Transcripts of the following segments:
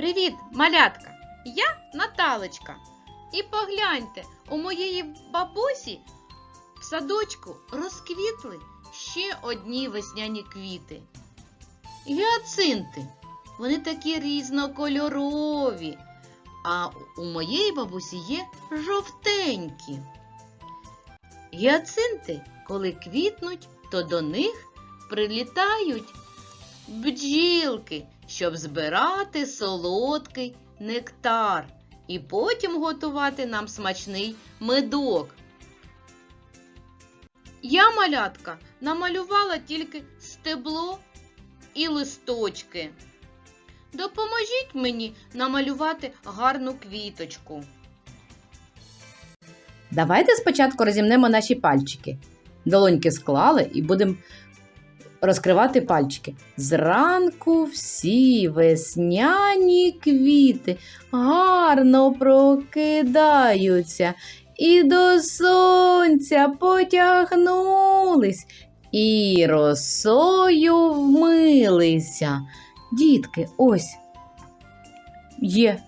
Привіт, малятка! Я Наталочка. І погляньте, у моєї бабусі в садочку розквітли ще одні весняні квіти. Гіацинти. Вони такі різнокольорові. А у моєї бабусі є жовтенькі. Гіацинти, коли квітнуть, то до них прилітають бджілки, щоб збирати солодкий нектар і потім готувати нам смачний медок. Я, малятка, намалювала тільки стебло і листочки. Допоможіть мені намалювати гарну квіточку. Давайте спочатку розімнемо наші пальчики. Долоньки склали і будемо розкривати пальчики. Зранку всі весняні квіти гарно прокидаються і до сонця потягнулись, і росою вмилися. Дітки, ось є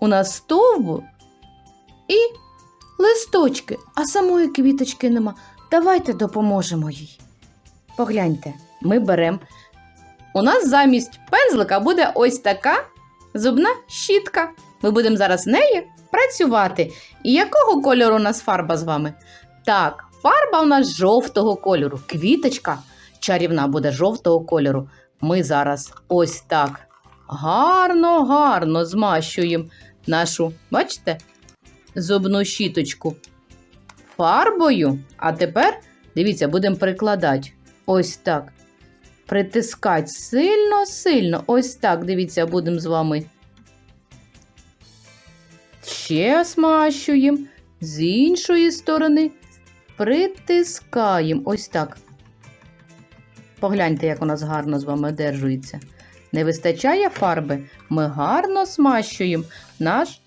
у нас стовбур і листочки, а самої квіточки нема. Давайте допоможемо їй. Погляньте, ми беремо. У нас замість пензлика буде ось така зубна щітка. Ми будемо зараз нею працювати. І якого кольору у нас фарба з вами? Так, фарба у нас жовтого кольору. Квіточка чарівна буде жовтого кольору. Ми зараз ось так гарно, гарно змащуємо нашу, бачите, зубну щіточку фарбою. А тепер, дивіться, будемо прикладати. Ось так. Притискати сильно-сильно. Ось так, дивіться, будемо з вами. Ще смащуємо. З іншої сторони притискаємо. Ось так. Погляньте, як у нас гарно з вами одержується. Не вистачає фарби, ми гарно смащуємо наш,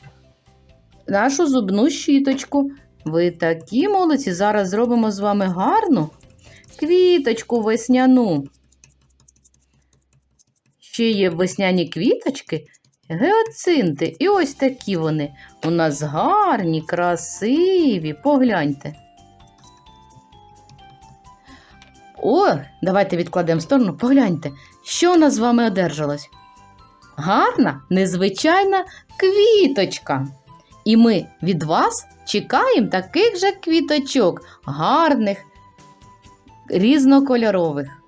нашу зубну щіточку. Ви такі молодці. Зараз зробимо з вами гарну квіточку весняну. Ще є весняні квіточки, геоцинти. І ось такі вони. У нас гарні, красиві. Погляньте. О, давайте відкладемо в сторону. Погляньте, що у нас з вами одержалось? Гарна, незвичайна квіточка. І ми від вас чекаємо таких же квіточок, гарних, різнокольорових.